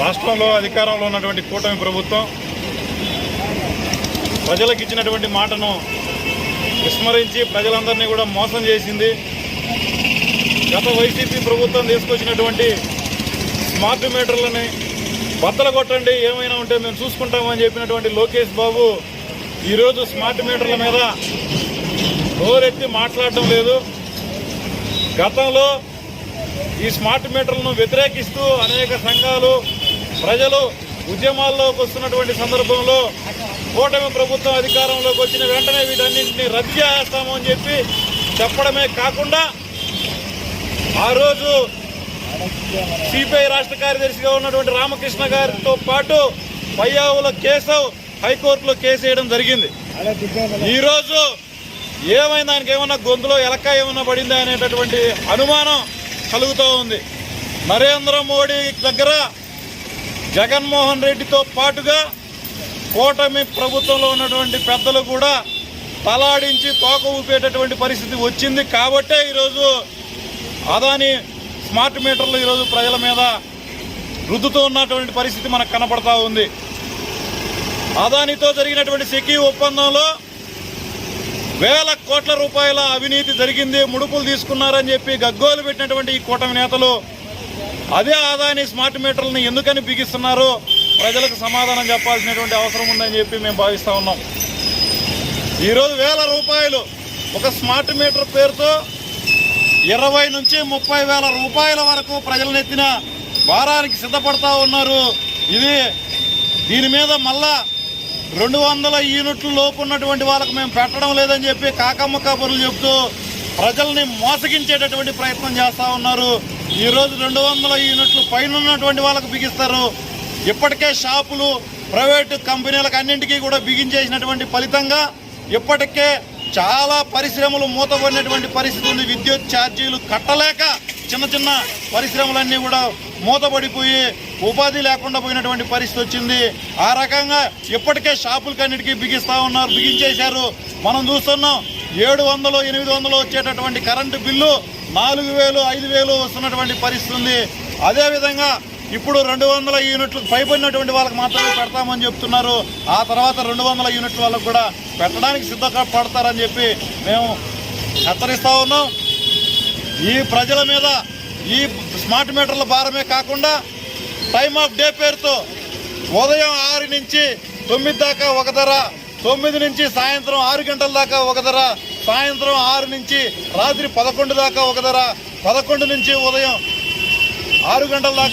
రాష్ట్రంలో అధికారంలో ఉన్నటువంటి కూటమి ప్రభుత్వం ప్రజలకు ఇచ్చినటువంటి మాటను విస్మరించి ప్రజలందరినీ కూడా మోసం చేసింది. గత వైసీపీ ప్రభుత్వం తీసుకొచ్చినటువంటి స్మార్ట్ మీటర్లని బద్దలు కొట్టండి ఏమైనా ఉంటే మేము చూసుకుంటామని చెప్పినటువంటి లోకేష్ బాబు ఈరోజు స్మార్ట్ మీటర్ల మీద నోరెత్తి మాట్లాడటం లేదు. గతంలో ఈ స్మార్ట్ మీటర్లను వ్యతిరేకిస్తూ అనేక సంఘాలు ప్రజలు ఉద్యమాల్లోకి వస్తున్నటువంటి సందర్భంలో కూటమి ప్రభుత్వం అధికారంలోకి వచ్చిన వెంటనే వీటన్నింటినీ రద్దు చేస్తాము అని చెప్పి చెప్పడమే కాకుండా ఆ రోజు సిపిఐ రాష్ట్ర కార్యదర్శిగా ఉన్నటువంటి రామకృష్ణ గారితో పాటు పయ్యావుల కేశవ్ హైకోర్టులో కేసు వేయడం జరిగింది. ఈరోజు ఏమైనా దానికి ఏమన్నా గొంతులో ఎలక ఏమన్నా పడిందా అనేటటువంటి అనుమానం కలుగుతూ ఉంది. నరేంద్ర మోడీ దగ్గర జగన్మోహన్ రెడ్డితో పాటుగా కూటమి ప్రభుత్వంలో ఉన్నటువంటి పెద్దలు కూడా తలాడించి తోక ఊపేటటువంటి పరిస్థితి వచ్చింది కాబట్టే ఈరోజు అదాని స్మార్ట్ మీటర్లు ఈరోజు ప్రజల మీద రుద్దుతూ ఉన్నటువంటి పరిస్థితి మనకు కనపడతా ఉంది. అదానితో జరిగినటువంటి సెకీ ఒప్పందంలో వేల కోట్ల రూపాయల అవినీతి జరిగింది ముడుపులు తీసుకున్నారని చెప్పి గగ్గోలు పెట్టినటువంటి ఈ కూటమి నేతలు అదే ఆదాయాన్ని స్మార్ట్ మీటర్లను ఎందుకని బిగిస్తున్నారో ప్రజలకు సమాధానం చెప్పాల్సినటువంటి అవసరం ఉందని చెప్పి మేము భావిస్తూ ఉన్నాం. ఈరోజు వేల రూపాయలు ఒక స్మార్ట్ మీటర్ పేరుతో ఇరవై నుంచి ముప్పై వేల రూపాయల వరకు ప్రజలనెత్తిన వారానికి సిద్ధపడతా ఉన్నారు. ఇది దీని మీద మళ్ళా రెండు వందల యూనిట్ల లోపు ఉన్నటువంటి వాళ్ళకు మేము పెట్టడం లేదని చెప్పి కాకమ్మ కబుర్లు చెప్తూ ప్రజల్ని మోసగించేటటువంటి ప్రయత్నం చేస్తూ ఉన్నారు. ఈరోజు రెండు వందల యూనిట్లు పైన ఉన్నటువంటి వాళ్ళకు బిగిస్తారు. ఇప్పటికే షాపులు ప్రైవేటు కంపెనీలకు అన్నింటికీ కూడా బిగించేసినటువంటి ఫలితంగా ఇప్పటికే చాలా పరిశ్రమలు మూతపడినటువంటి పరిస్థితి ఉంది. విద్యుత్ ఛార్జీలు కట్టలేక చిన్న చిన్న పరిశ్రమలన్నీ కూడా మూతపడిపోయి ఉపాధి లేకుండా పోయినటువంటి పరిస్థితి వచ్చింది. ఆ రకంగా ఇప్పటికే షాపులకన్నిటికీ బిగిస్తూ ఉన్నారు బిగించేశారు. మనం చూస్తున్నాం ఏడు వందలు ఎనిమిది వందలు వచ్చేటటువంటి కరెంటు బిల్లు నాలుగు వేలు ఐదు వేలు వస్తున్నటువంటి పరిస్థితి ఉంది. అదేవిధంగా ఇప్పుడు రెండు వందల యూనిట్లు పైబడినటువంటి వాళ్ళకి మాత్రమే పెడతామని చెప్తున్నారు. ఆ తర్వాత రెండు వందల యూనిట్ల వాళ్ళకు కూడా పెట్టడానికి సిద్ధంగా పడతారని చెప్పి మేము హెచ్చరిస్తూ ఉన్నాం. ఈ ప్రజల మీద ఈ స్మార్ట్ మీటర్ల భారమే కాకుండా టైమ్ ఆఫ్ డే పేరుతో ఉదయం ఆరు నుంచి తొమ్మిది దాకా ఒక ధర తొమ్మిది నుంచి సాయంత్రం ఆరు గంటల దాకా ఒక ధర సాయంత్రం ఆరు నుంచి రాత్రి పదకొండు దాకా ఒక ధర పదకొండు నుంచి ఉదయం ఆరు గంటల దాకా